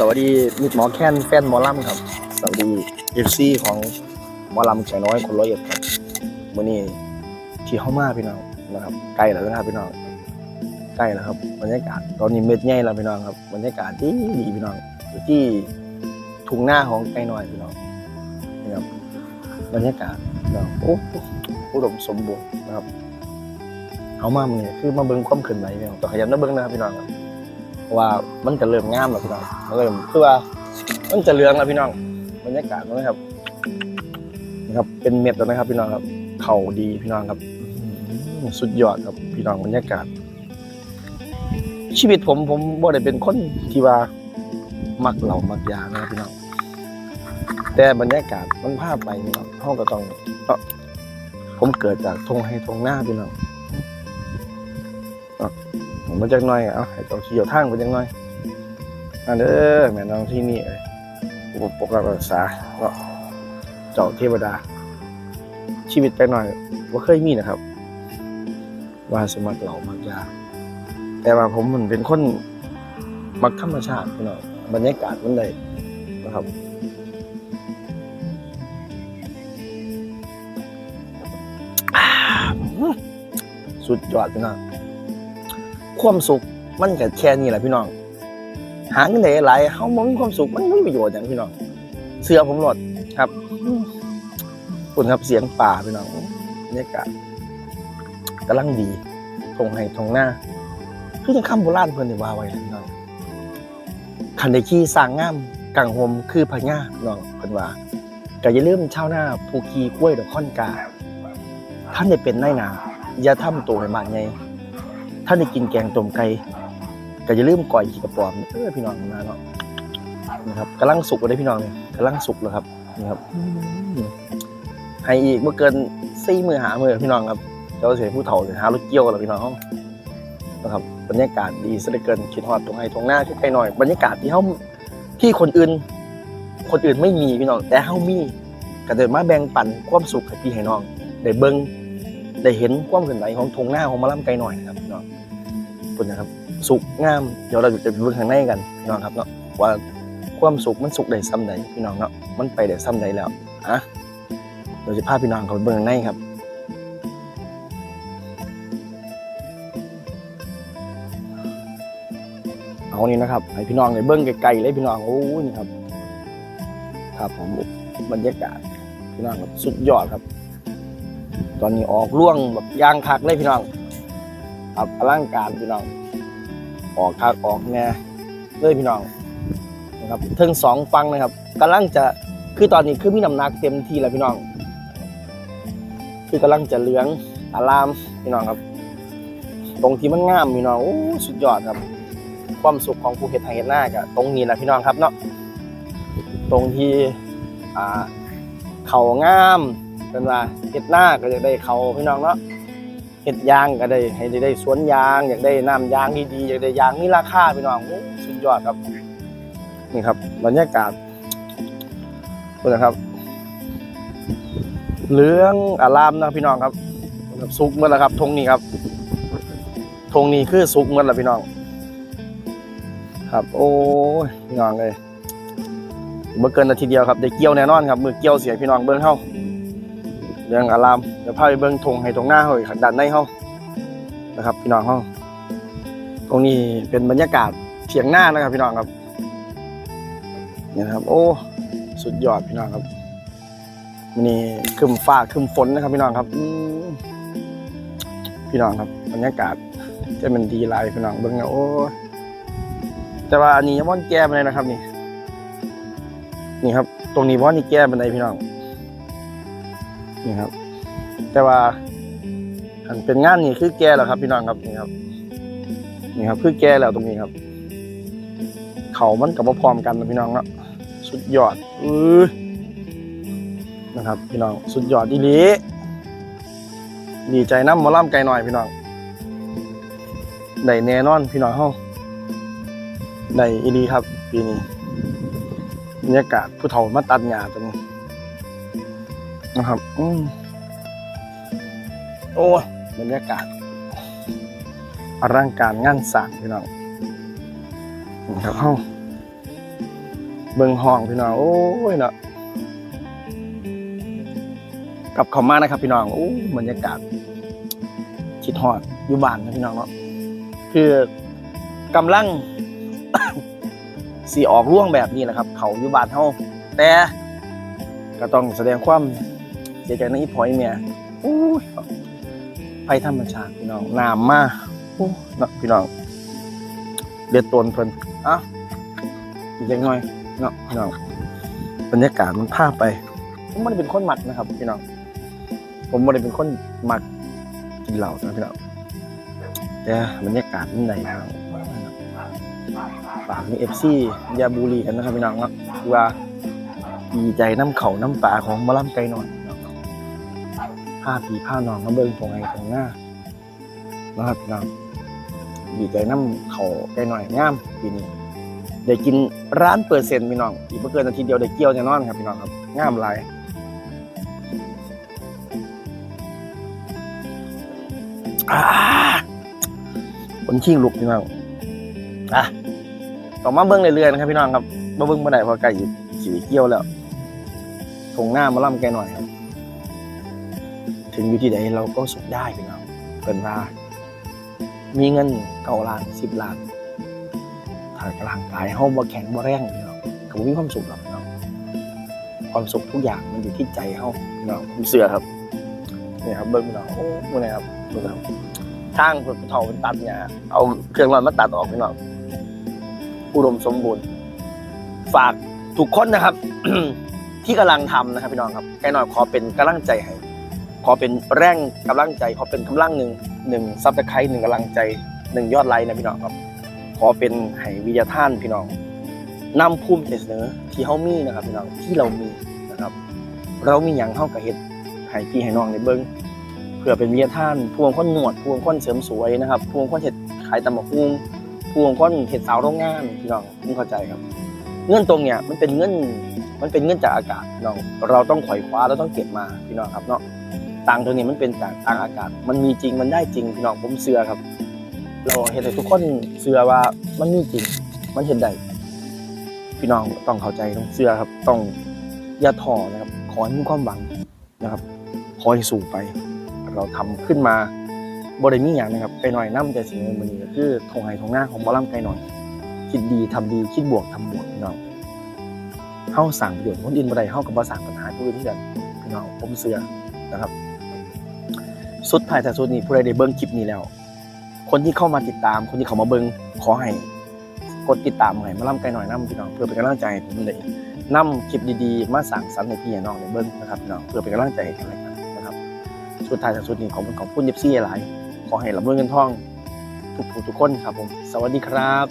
สวัสดีมิตรหมอแค้นแฟนหมอลำครับ สวัสดีเอฟซีของหมอลำแขน้อยคนร้อยเอ็ดครับวันนี้ที่เข้ามาพี่น้องนะครับใกล้แล้วนะครับพี่น้องใกล้แล้วครับบรรยากาศตอนนี้เม็ดใหญ่แล้วพี่น้องครับบรรยากาศดีดีพี่น้องอยู่ที่ทุ่งหน้าของไก่น้อยพี่น้องนะครับบรรยากาศพี่น้องโอ้โหอุดมสมบูรณ์นะครับเอามาเนี่ยคือมาเบิ้งความขึ้นไหวพี่น้องต่อขยันมาเบิ้งนะครับพี่น้องครับ เพราะว่ามันจะเริ่มงามแล้วพี่น้องมันเริ่มคือว่ามันจะเหลืองแล้วพี่น้องบรรยากาศนะครับนะครับ เป็นเม็ดแล้วนะครับ พี่น้องครับเข่าดีพี่น้องครับสุดยอดครับพี่น้องบรรยากาศ ชีวิตผมผมบ่ได้เป็นคนที่ว่ามักเหล่ามักยานะพี่น้องแต่บรรยากาศมันพาไปพี่น้องเฮาก็ต้องผมเกิดจากทงให้ทงหน้าพี่น้อง มาจากหน้อยเอาให้เจ้าขี่เอาทางไปจังหน่อยอันเด้อแม่น้องที่นี่เอ้ยอุปปกรักษาเนาะเจ้าเทวดา ชีวิตไปหน่อยว่าเคยมีนะครับ ว่าสมัครเหล่ามักยาแต่ว่าผมมันเป็นคนมักธรรมชาติพี่น้องบรรยากาศมันได้นะครับสุดยอดน้อง ความสุขมันก็แค่นี้แหละพี่น้อง หาเงินได้หลายเฮาบ่มีความสุขมันไม่มีประโยชน์อย่างพี่น้อง เสื้อผมหลดครับคุณครับเสียงป่าพี่น้องบรรยากาศกำลังดีทงให้ทงหน้าคือจังคำโบราณเพิ่นได้ว่าไว้พี่น้องคันได้ขี่สร้างงามกังหมคือพญาพี่น้องเพิ่นว่าก็อย่าลืมชาวนาผู้ขี่กล้วยดอกค่อนกาท่านได้เป็นนายนาอย่าทำตัวให้บาดใหญ่ ถ้าได้กินแกงต้มไก่ก็อย่าลืมก่อยขี้กระป๋อมเออพี่น้องมาเนาะนะครับกำลังสุกเลยพี่น้องเนี่ยกำลังสุกแล้วครับนี่ครับให้อีกเมื่อเกินสี่มือหามือพี่น้องครับเจ้าเสียผู้เฒ่าเลยหารถเกี่ยวแล้วพี่น้องนะครับบรรยากาศดีซะเหลือเกินคิดฮอดตรงไห้ตรงหน้าที่ไกลหน่อยบรรยากาศที่เขาที่คนอื่น คนอื่นไม่มีพี่น้องแต่เขามีก็เดินมาแบ่งปันความสุขให้พี่ให้น้องได้เบิ้ง ได้เห็นความเคลื่อนไหวของทงหน้าของมาล่ำไกลหน่อยนะครับพี่น้องคุณนะครับสุขงามเดี๋ยวเราจะไปเบิ่งข้างในกันพี่น้องครับเนาะว่าความสุขมันสุขได้ซ้ำใดพี่น้องเนาะมันไปได้ซ้ำใดแล้วอะเดี๋ยวจะพาพี่น้องเขาไปเบิ่งข้างในครับเอานี่นะครับให้พี่น้องได้เบิ่งไกลๆเลยพี่น้องโอ้ยนี่ครับ ครับผมบรรยากาศพี่น้องครับสุดยอดครับ ตอนนี้ออกล่วงแบบยางคักเลยพี่น้องครับอลังการพี่น้อง ออกคักออกแน่เลยพี่น้องนะครับเทิงสองฟังนะครับกำลังจะคือตอนนี้คือมีน้ำหนักเต็มที่แล้วพี่น้อง คือกำลังจะเหลืองอารามพี่น้องครับ ตรงที่มันงามพี่น้องโอ้สุดยอดครับความสุขของภูเก็ตไทยเห็นหน้ากับตรงนี้แหละพี่น้องครับเนาะตรงที่อ่าเขางาม เป็นว่าเห็ดหน้าก็จะได้เขาพี่น้องเนาะเห็ดยางก็ได้ให้ได้ได้สวนยางอยากได้น้ำยางดีๆอยากได้ยางมีราคาพี่น้องสุดยอดครับ นี่ครับบรรยากาศดูนะครับเหลืองอารามนะพี่น้องครับสุกเมื่อแล้วครับธงนี้ครับธงนี้คือสุกเมื่อแล้วพี่น้อง ครับ โอ้ยพี่น้องเลยเมื่อเกินนาทีเดียวครับได้เกี่ยวแน่นอนครับมือเกี่ยวเสียพี่น้องเบิ้งเข้า เรื่องอารามเดี๋ยวพาไปเบิ่งธงให้ตรงหน้าเฮาอีกด้านในเฮานะครับ พี่น้องเฮาตรงนี้เป็นบรรยากาศเฉียงหน้านะครับ พี่น้องครับเนี่ยนะครับ โอ้สุดยอดพี่น้องครับวันนี้ครึมฟ้าคึมฝนนะครับ พี่น้องครับพี่น้องครับบรรยากาศจะเป็นดีหลพี่น้องเบิ่งนะโอ้แต่ว่าอันนี้ยังม่อนแก้ไปเลยนะครับ นี่ นี่ครับ ตรงนี้ว่อนนี่แก้ไปไหนใดพี่น้อง นี่ครับ แต่ว่าอันเป็นงานนี่คือแก่แล้วครับพี่น้องครับนี่ครับ นี่ครับ คือแก่แล้วตรงนี้ครับ เขามันกับพร้อมกันนะพี่น้องเนาะสุดยอดอือนะครับ พี่น้องสุดยอดดีลีดีใจน้ำมอล่ำไก่หน่อยพี่น้องได้แน่นอนพี่น้องเฮาได้อีดีครับปีนี้บรรยากาศผู้เฒ่ามาตัดหญ้าตรงนี้ นะครับ อืมโอ้บรรยากาศอลังการงานสร้างพี่น้องนี่ครับเฮาเบิ่งห้องพี่น้อง โอ้ยเนาะกลับเข้ามานะครับ พี่น้องโอ้บรรยากาศคิดฮอดอยู่บ้านนะพี่น้องเนาะคือกำลังสีออกร่วงแบบนี้แหละครับ เขาอยู่บ้านเฮาแต่ก็ต้องแสดงความ เสียใจในอีพอยเมียโอ้ยภัยธรรมชาติพี่น้องน้ำมาโอ้เนาะพี่น้องเดือดตนเพิ่นอะอีกจังหน่อยเนาะพี่น้องบรรยากาศมันพาไปผมไม่ได้เป็นคนหมักนะครับพี่น้องผมไม่ได้เป็นคนหมักกินเหล้านะพี่น้องแต่บรรยากาศมันไหนครับฝากมีเอฟซียาบุรีกันนะครับพี่น้องเนาะว่าดีใจน้ำเขาน้ำปลาของมะล่ำไก่หน่อยเน ผ้าผีผ้านองมาเบิ่งตรงไงตรงหน้านะครับพี่น้องดีใจน้ำเขาไก่หน่อยงามปีนี้ได้กินร้านเปอร์เซ็นพี่น้อง อีกไม่เกินอาทิตย์เดียวได้เกี่ยวแน่นอนครับพี่น้องครับงามหลายคนชิงลุกพี่น้องอะต่อมาเบิ้งเรื่อยๆนะครับพี่น้องครับมาเบิ้งเมื่อไหร่พอไก่สีเกี่ยวแล้วทงหน้ามาล่ำแกหน่อยครับ ถึงอยู่ที่ใดเราก็สุขได้พี่น้องเป็นว่า มีเงินเก้าล้านสิบล้านถ้าร่างกายเฮาบ่แข็งบ่แรงพี่น้องก็บ่มีความสุขหรอกพี่น้องความสุขทุกอย่างมันอยู่ที่ใจเฮาพี่น้องผมเชื่อครับนี่ครับเบิ่งพี่น้องโอ้มื้อนี้ครับเบิ่งครับทางรถเฒ่าเป็นตัดเนี่ยเอาเครื่องร้อนมาตัดออกพี่น้องอุดมสมบูรณ์ ฝากทุกคนนะครับ ที่กำลังทำนะครับพี่น้องครับแกหน่อยขอเป็นกำลังใจให้ ขอเป็นแรงกำลังใจ ขอเป็นกำลังหนึ่งหนึ่งซับสไครต์หนึ่งกำลังใจหนึ่งยอดไลค์นะพี่น้องครับ ขอเป็นให้วิทยาท่านพี่น้องนำภูมิใจเสนอที่เฮามีนะครับพี่น้องที่เรามีนะครับ เรามีหยังเฮากับเฮ็ดให้พี่ให้น้องได้เบิ่งเพื่อเป็นวิทยาท่านพวงคนหนวดพวงคนเสริมสวยนะครับพวงคนเฮ็ดขายตำบักหุ่งพวงคนเฮ็ดสาวโรงงานพี่น้องผมเข้าใจครับ เงินตรงเนี้ยมันเป็นเงินมันเป็นเงินจากอากาศพี่น้องเราต้องขวอยคว้าเราต้องเก็บมาพี่น้องครับเนาะ ตังตรงนี้มันเป็นจากทางอากาศ มันมีจริงมันได้จริงพี่น้องผมเชื่อครับ เราเห็นให้ทุกคนเชื่อว่ามันมีจริง มันเห็นได้พี่น้องต้องเข้าใจต้องเชื่อครับ ต้องอย่าท้อนะครับ ขอให้มีความหวังนะครับ ขอให้สู้ไป เราทำขึ้นมาบริมีอย่างนะครับไกลหน่อยน้ำใจสิ่งนึงมันนี้ก็คือทงไห้ทงหน้าของบอลลัมไกลหน่อย คิดดีทำดีคิดบวกทำบวกพี่น้องเฮาสั่งประโยชน์คนอื่นบ่ได้เฮากับบ่สั่งปัญหาผู้อื่นที่กันพี่น้องผมเชื่อนะครับ สุดท้ายแต่สุดนี้ผู้ใดได้เบิ่งคลิปนี้แล้ว คนที่เข้ามาติดตาม คนที่เข้ามาเบิงขอให้กดติดตามให้มาล่ำไกลหน่อยน้ำพี่น้องเพื่อเป็นกำลังใจให้ผมเลยนำคลิปดีๆ มาสั่งสรรค์ในพี่น้องในเบิ้งนะครับพี่น้องเพื่อเป็นกำลังใจให้กันและกันะครับสุดท้ายจากสุดนี้ขอบคุณของพุ่นเย็บซี่หลายขอให้รับรวยเงินทองทุกผู้ทุกคนครับผม สวัสดีครับ